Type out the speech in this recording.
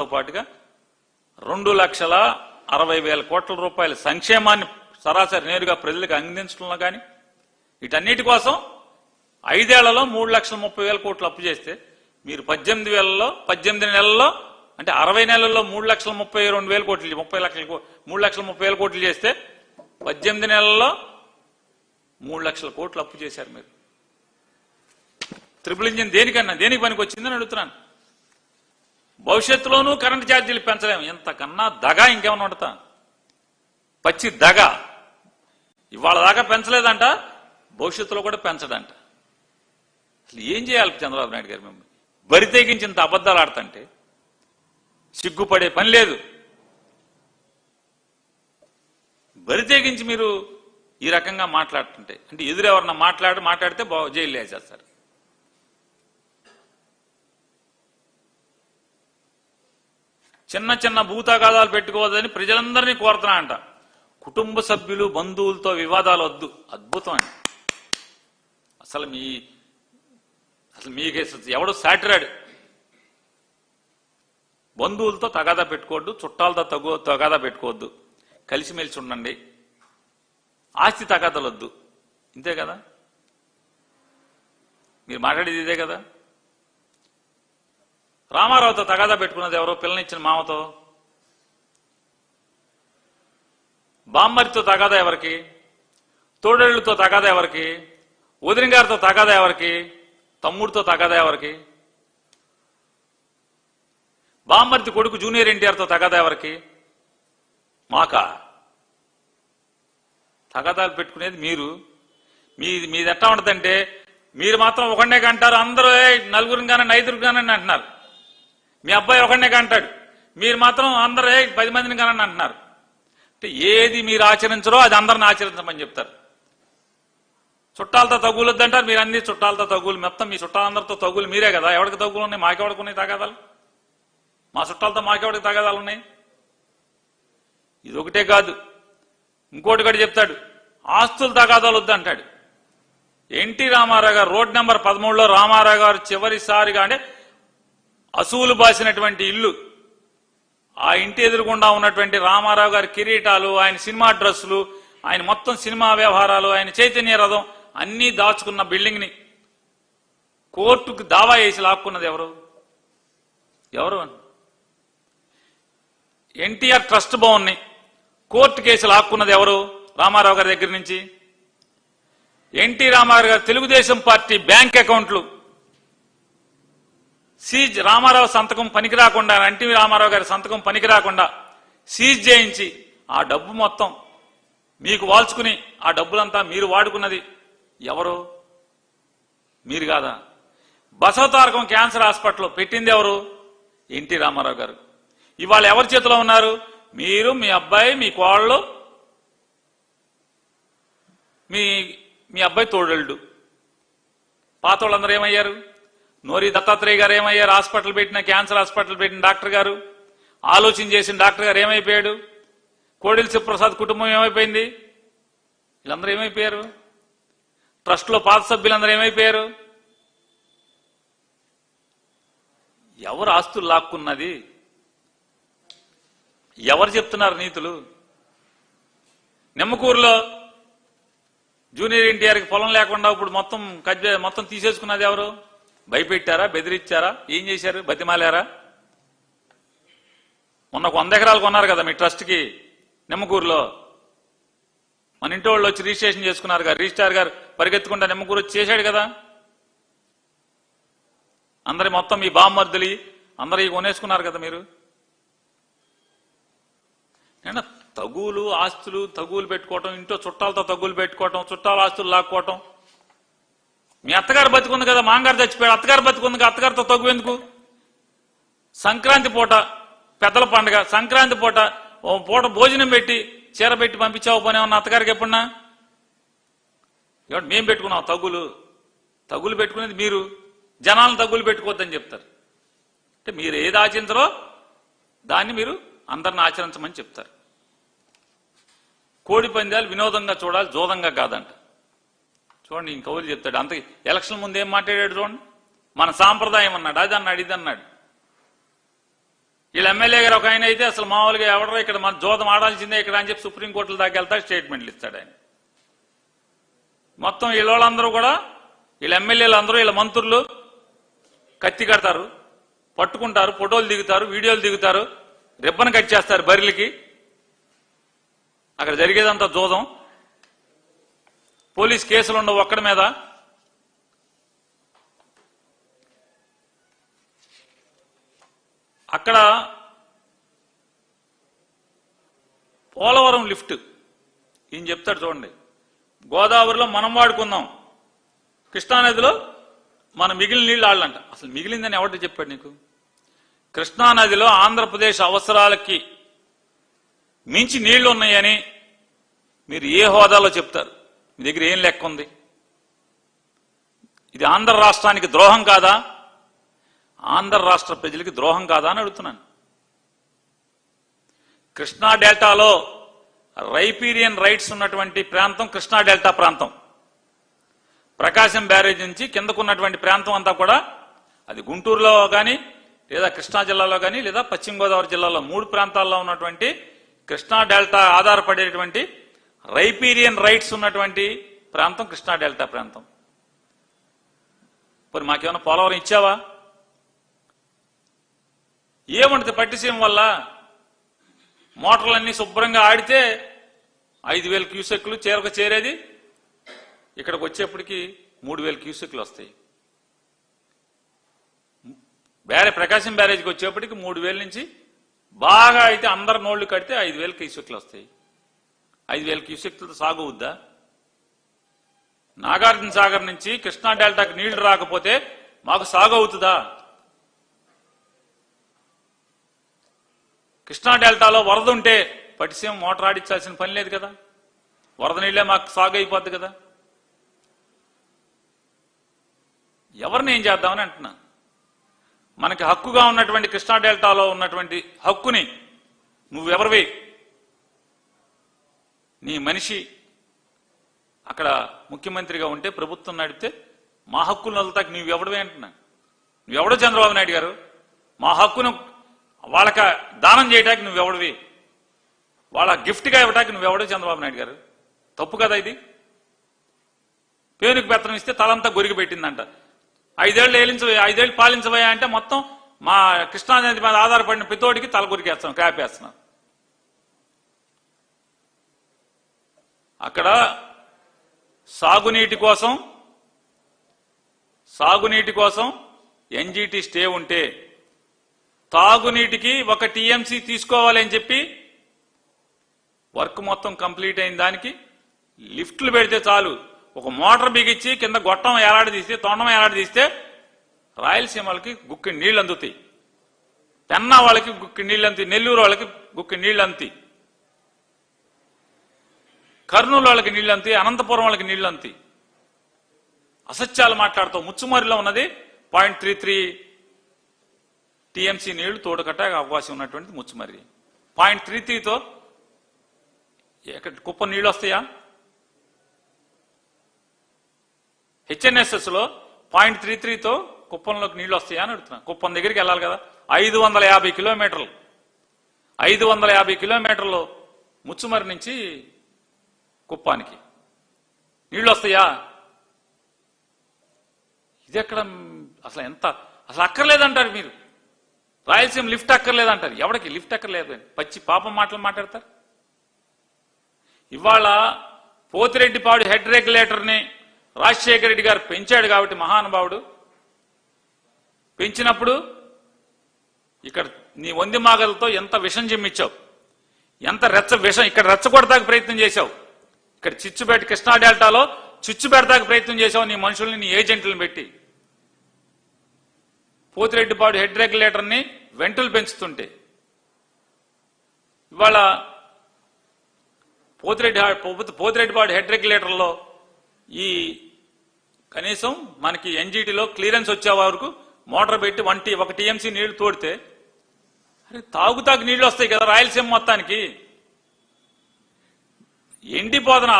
తో పాటుగా రెండు లక్షల అరవై వేల కోట్ల రూపాయల సంక్షేమాన్ని సరాసరి నేరుగా ప్రజలకు అందించడంలో కానీ వీటన్నిటి కోసం ఐదేళ్ళలో మూడు లక్షల ముప్పై వేల కోట్లు అప్పు చేస్తే మీరు పద్దెనిమిది వేలలో పద్దెనిమిది నెలల్లో అంటే అరవై నెలల్లో మూడు లక్షల ముప్పై రెండు వేల కోట్లు ముప్పై లక్షల మూడు లక్షల ముప్పై వేల కోట్లు చేస్తే పద్దెనిమిది నెలల్లో మూడు లక్షల కోట్లు అప్పు చేశారు మీరు. త్రిపుల్ ఇంజిన్ దేనికన్నా దేనికి పనికి వచ్చిందని అడుగుతున్నాను. భవిష్యత్తులోనూ కరెంటు ఛార్జీలు పెంచలేము. ఇంతకన్నా దగ ఇంకేమన్నా ఉండతా పచ్చి దగ. ఇవాళ దాకా పెంచలేదంట భవిష్యత్తులో కూడా పెంచడంట అసలు ఏం చేయాలి చంద్రబాబు నాయుడు గారు మిమ్మల్ని? బరి తెగించింత అబద్ధాలు ఆడతంటే సిగ్గుపడే పని లేదు. బరి తెగించి మీరు ఈ రకంగా మాట్లాడుతుంటే అంటే ఎదురెవరన్నా మాట్లాడి మాట్లాడితే బాగు జైలు వేసేస్తారు. చిన్న చిన్న భూతాగాదాలు పెట్టుకోవద్దని ప్రజలందరినీ కోరుతున్నా అంట. కుటుంబ సభ్యులు బంధువులతో వివాదాలు వద్దు. అద్భుతం అండి అసలు మీ అసలు మీకే ఎవడు సాటిరాడు. బంధువులతో తగాదా పెట్టుకోవద్దు చుట్టాలతో తగు తగాదా పెట్టుకోవద్దు. కలిసిమెలిసి ఉండండి. ఆస్తి తగాదలొద్దు వద్దు. ఇంతే కదా? మీరు మాట్లాడేది ఇదే కదా? రామారావుతో తగాదా పెట్టుకున్నది ఎవరో? పిల్లనిచ్చిన మామతో? బామ్మరితో తగాదా ఎవరికి? తోడేళ్ళతో తగాదా ఎవరికి? వదిన గారితో తగాదా ఎవరికి? తమ్ముడితో తగాదా ఎవరికి? బామ్మర్తి కొడుకు జూనియర్ ఎన్టీఆర్తో తగాదా ఎవరికి? మాకా? తగాదాలు పెట్టుకునేది మీరు. మీ మీది ఎట్లా ఉంటుందంటే మీరు మాత్రం ఒకనే కంటారు అందరూ నలుగురిని కానీ ఐదుగురు కానీ అంటున్నారు. మీ అబ్బాయి ఒకనే కంటాడు. మీరు మాత్రం అందరూ పది మందిని కనండి అంటున్నారు. అంటే ఏది మీరు ఆచరించరో అది అందరిని ఆచరించమని చెప్తారు. చుట్టాలతో తగులొద్దు అంటారు మీరు అన్ని చుట్టాలతో తగులు మొత్తం మీ చుట్టాలందరితో తగులు మీరే కదా. ఎవరికి తగులు ఉన్నాయి? మాకెవరికి ఉన్నాయి తగాదాలు? మా చుట్టాలతో మాకెవరికి తగాదాలు ఉన్నాయి? ఇది ఒకటే కాదు. ఇంకోటి కూడా చెప్తాడు. ఆస్తులు తగాదాలు వద్దు అంటాడు. ఎన్టీ రామారావు గారు రోడ్ నెంబర్ పదమూడులో రామారావు గారు చివరిసారిగా అంటే అసూలు బాసినటువంటి ఇల్లు. ఆ ఇంటి ఎదురుకుండా ఉన్నటువంటి రామారావు గారి కిరీటాలు ఆయన సినిమా డ్రెస్సులు ఆయన మొత్తం సినిమా వ్యవహారాలు ఆయన చైతన్య రథం అన్నీ దాచుకున్న బిల్డింగ్ని కోర్టుకు దావా వేసి లాక్కున్నది ఎవరు? ఎవరు? ఎన్టీఆర్ ట్రస్ట్ భవన్ని కోర్టు కేసు లాక్కున్నది ఎవరు? రామారావు గారి దగ్గర నుంచి. NT Ramarao garu Telugu Desam party bank అకౌంట్లు సీజ్ రామారావు సంతకం పనికి రాకుండా ఎన్టీ రామారావు గారి సంతకం పనికి రాకుండా సీజ్ చేయించి ఆ డబ్బు మొత్తం మీకు వాల్చుకుని ఆ డబ్బులంతా మీరు వాడుకున్నది ఎవరు? మీరు కాదా? బసవతారకం క్యాన్సర్ హాస్పిటల్లో పెట్టింది ఎవరు? ఎన్టీ రామారావు గారు. ఇవాళ ఎవరి చేతిలో ఉన్నారు? మీరు మీ అబ్బాయి మీ కోళ్ళు మీ మీ అబ్బాయి తోడళ్ళు పాత వాళ్ళందరూ ఏమయ్యారు? నోరి దత్తాత్రేయ గారు ఏమయ్యారు? హాస్పిటల్ పెట్టిన క్యాన్సర్ హాస్పిటల్ పెట్టిన డాక్టర్ గారు? ఆలోచన చేసిన డాక్టర్ గారు ఏమైపోయాడు? కోడిల శివప్రసాద్ కుటుంబం ఏమైపోయింది? వీళ్ళందరూ ఏమైపోయారు? ట్రస్ట్లో పాత సభ్యులందరూ ఏమైపోయారు? ఎవరు ఆస్తులు లాక్కున్నది? ఎవరు చెప్తున్నారు నీతులు? నిమ్మకూరులో జూనియర్ ఎన్టీఆర్కి పొలం లేకుండా ఇప్పుడు మొత్తం కజ్జ మొత్తం తీసేసుకున్నది ఎవరు? భయపెట్టారా? బెదిరించారా? ఏం చేశారు? బతిమాలారా? మొన్న వంద ఎకరాలు కొన్నారు కదా మీ ట్రస్ట్కి నిమ్మకూరులో. మన ఇంటి వాళ్ళు వచ్చి రిజిస్ట్రేషన్ చేసుకున్నారు కదా రిజిస్ట్రార్ గారు పరిగెత్తుకుంటా నిమ్మకూరు వచ్చి చేశాడు కదా. అందరి మొత్తం మీ బామ్మర్దులి అందరూ ఇవి కొనేసుకున్నారు కదా మీరు. నేను తగులు ఆస్తులు తగులు పెట్టుకోవటం ఇంట్లో చుట్టాలతో తగులు పెట్టుకోవటం చుట్టాల ఆస్తులు లాక్కోవటం మీ అత్తగారు బతుకుంది కదా మాంగారు చచ్చిపోయాడు అత్తగారు బతుకుంది కదా అత్తగారితో తగ్గువెందుకు సంక్రాంతి పూట పెద్దల పండుగ సంక్రాంతి పూట ఓ పూట భోజనం పెట్టి చీర పెట్టి పంపించావు పని ఏమన్నా అత్తగారికి ఎప్పుడన్నా? ఏమంటే మేము పెట్టుకున్నాం తగులు. తగులు పెట్టుకునేది మీరు. జనాలను తగులు పెట్టుకోవద్దని చెప్తారు. అంటే మీరు ఏది ఆచరించరో దాన్ని మీరు అందరిని ఆచరించమని చెప్తారు. కోడి పందాలు వినోదంగా చూడాలి జోదంగా కాదంట. చూడండి ఇంకవులు చెప్తాడు. అంత ఎలక్షన్ ముందు ఏం మాట్లాడాడు చూడండి? మన సాంప్రదాయం అన్నాడు అది అన్నాడు ఇది అన్నాడు. వీళ్ళ ఎమ్మెల్యే గారు ఒక ఆయన అయితే అసలు మామూలుగా ఎవడరో ఇక్కడ మన జోదం ఆడాల్సిందే ఇక్కడ అని చెప్పి సుప్రీంకోర్టుల దాకా వెళ్తాడు స్టేట్మెంట్లు ఇస్తాడు ఆయన. మొత్తం వీళ్ళ వాళ్ళందరూ కూడా వీళ్ళ ఎమ్మెల్యేలు అందరూ వీళ్ళ మంత్రులు కత్తి కడతారు పట్టుకుంటారు ఫోటోలు దిగుతారు వీడియోలు దిగుతారు రిబ్బన్ కట్ చేస్తారు బరిలకి. అక్కడ జరిగేదంతా జోదం. పోలీస్ కేసులు ఉండవు ఒక్కడి మీద. అక్కడ పోలవరం లిఫ్ట్. ఈయన చెప్తాడు చూడండి. గోదావరిలో మనం వాడుకుందాం. కృష్ణానదిలో మన మిగిలిన నీళ్ళు ఆళ్ళంట అసలు మిగిలిందని ఎవరు చెప్పాడు నీకు? కృష్ణానదిలో ఆంధ్రప్రదేశ్ అవసరాలకి మించి నీళ్ళు ఉన్నాయని మీరు ఏ హోదాలో చెప్తారు? మీ దగ్గర ఏం లెక్క ఉంది? ఇది ఆంధ్ర రాష్ట్రానికి ద్రోహం కాదా? ఆంధ్ర రాష్ట్ర ప్రజలకి ద్రోహం కాదా అని అడుగుతున్నాను. కృష్ణా డెల్టాలో రైపీరియన్ రైట్స్ ఉన్నటువంటి ప్రాంతం కృష్ణా డెల్టా ప్రాంతం. ప్రకాశం బ్యారేజ్ నుంచి కిందకున్నటువంటి ప్రాంతం అంతా కూడా అది గుంటూరులో కానీ లేదా కృష్ణా జిల్లాలో కానీ లేదా పశ్చిమ గోదావరి జిల్లాలో మూడు ప్రాంతాల్లో ఉన్నటువంటి కృష్ణా డెల్టా ఆధారపడేటువంటి రైపీరియన్ రైట్స్ ఉన్నటువంటి ప్రాంతం కృష్ణా డెల్టా ప్రాంతం. మరి మాకేమైనా పోలవరం ఇచ్చావా? ఏమంటుంది పట్టిసీమ వల్ల మోటార్లన్నీ శుభ్రంగా ఆడితే ఐదు వేల క్యూసెక్లు చేరక చేరేది. ఇక్కడికి వచ్చేప్పటికి మూడు వేల క్యూసెక్లు వస్తాయి. బ్యారే ప్రకాశం బ్యారేజ్కి వచ్చేప్పటికి మూడు వేల నుంచి బాగా అయితే అందరు నోళ్ళు కడితే ఐదు వేల క్యూసెక్లు వస్తాయి. ఐదు వేల క్యూసెక్లతో సాగు అవుద్దా? నాగార్జున సాగర్ నుంచి కృష్ణా డెల్టాకి నీళ్ళు రాకపోతే మాకు సాగు అవుతుందా? కృష్ణా డెల్టాలో వరద ఉంటే పటిసీమ మోటార్ ఆడించాల్సిన పని లేదు కదా? వరద నీళ్ళే మాకు సాగు అయిపోద్ది కదా? ఎవరిని ఏం చేద్దామని అంటున్నా? మనకి హక్కుగా ఉన్నటువంటి కృష్ణా డెల్టాలో ఉన్నటువంటి హక్కుని నువ్వెవరివి? నీ మనిషి అక్కడ ముఖ్యమంత్రిగా ఉంటే ప్రభుత్వం నడిపితే మా హక్కులు నదులుతాకి నువ్వెవడవే అంటున్నా. నువ్వెవడో చంద్రబాబు నాయుడు గారు? మా హక్కును వాళ్ళక దానం చేయటానికి నువ్వెవడవి? వాళ్ళ గిఫ్ట్గా ఇవ్వడానికి నువ్వెవడో చంద్రబాబు నాయుడు గారు? తప్పు కదా ఇది? పేరుకి బెత్తనం ఇస్తే తలంతా గొరిగి పెట్టిందంట. ఐదేళ్ళు ఏలించ ఐదేళ్ళు పాలించబోయా అంటే మొత్తం మా కృష్ణానది మీద ఆధారపడిన పితోడికి తల కొరికేస్తున్నాం కాపేస్తున్నాం. అక్కడ సాగునీటి కోసం సాగునీటి కోసం ఎన్జీటీ స్టే ఉంటే తాగునీటికి ఒక టీఎంసీ తీసుకోవాలని చెప్పి వర్క్ మొత్తం కంప్లీట్ అయిన దానికి లిఫ్ట్లు పెడితే చాలు. ఒక మోటార్ బిగించి కింద గొట్టం ఏలాడదీస్తే తొండం ఏలాడదీస్తే రాయలసీమ వాళ్ళకి గుక్కి నీళ్ళు అందుతాయి పెన్నా వాళ్ళకి గుక్కి నీళ్ళు అందుతాయి నెల్లూరు వాళ్ళకి గుక్కి నీళ్ళు అందుతాయి కర్నూలు వాళ్ళకి నీళ్ళు అంతే అనంతపురం వాళ్ళకి నీళ్ళు అంతే అసత్యాలు మాట్లాడుతూ ముచ్చుమరిలో ఉన్నది పాయింట్ త్రీ త్రీ టీఎంసీ నీళ్ళు తోడుకట్ట అవకాశం ఉన్నటువంటి ముచ్చుమర్రి పాయింట్ త్రీ త్రీతో ఎక్కడ కుప్ప నీళ్ళు వస్తాయా? హెచ్ఎన్ఎస్ఎస్లో పాయింట్ త్రీ త్రీతో కుప్పంలోకి నీళ్ళు వస్తాయా అని అడుగుతున్నా. కుప్పం దగ్గరికి వెళ్ళాలి కదా. ఐదు వందల యాభై కిలోమీటర్లు. ఐదు వందల యాభై కిలోమీటర్లు ముచ్చుమరి నుంచి కుప్పానికి. నీళ్ళు వస్తాయా ఇది ఎక్కడ అసలు ఎంత అసలు అక్కర్లేదంటారు మీరు. రాయలసీమ లిఫ్ట్ అక్కర్లేదంటారు. ఎవరికి లిఫ్ట్ అక్కర్లేదు? పచ్చి పాపం మాటలు మాట్లాడతారు. ఇవాళ పోతిరెడ్డిపాడు హెడ్ రెగ్యులేటర్ని రాజశేఖర రెడ్డి గారు పెంచాడు కాబట్టి మహానుభావుడు. పెంచినప్పుడు ఇక్కడ నీ వంది మాగలతో ఎంత విషం చిమ్మిచ్చావు? ఎంత రెచ్చ విషం ఇక్కడ రెచ్చగొడతాకు ప్రయత్నం చేశావు? ఇక్కడ చిచ్చుపేట కృష్ణా డెల్టాలో చిచ్చు పెడతాకు ప్రయత్నం చేశావు నీ మనుషుల్ని నీ ఏజెంట్లను పెట్టి. పోతిరెడ్డిపాడు హెడ్ రెగ్యులేటర్ని వెంటలు పెంచుతుంటే. ఇవాళ పోతిరెడ్డి పోతిరెడ్డిపాడు హెడ్ రెగ్యులేటర్లో ఈ కనీసం మనకి ఎన్జీటీలో క్లియరెన్స్ వచ్చే వరకు మోటార్ పెట్టి వన్ టీ ఒక టీఎంసీ నీళ్ళు తోడితే అరే తాగు తాగు నీళ్ళు వస్తాయి కదా రాయలసీమ మొత్తానికి. ఎండిపోదన?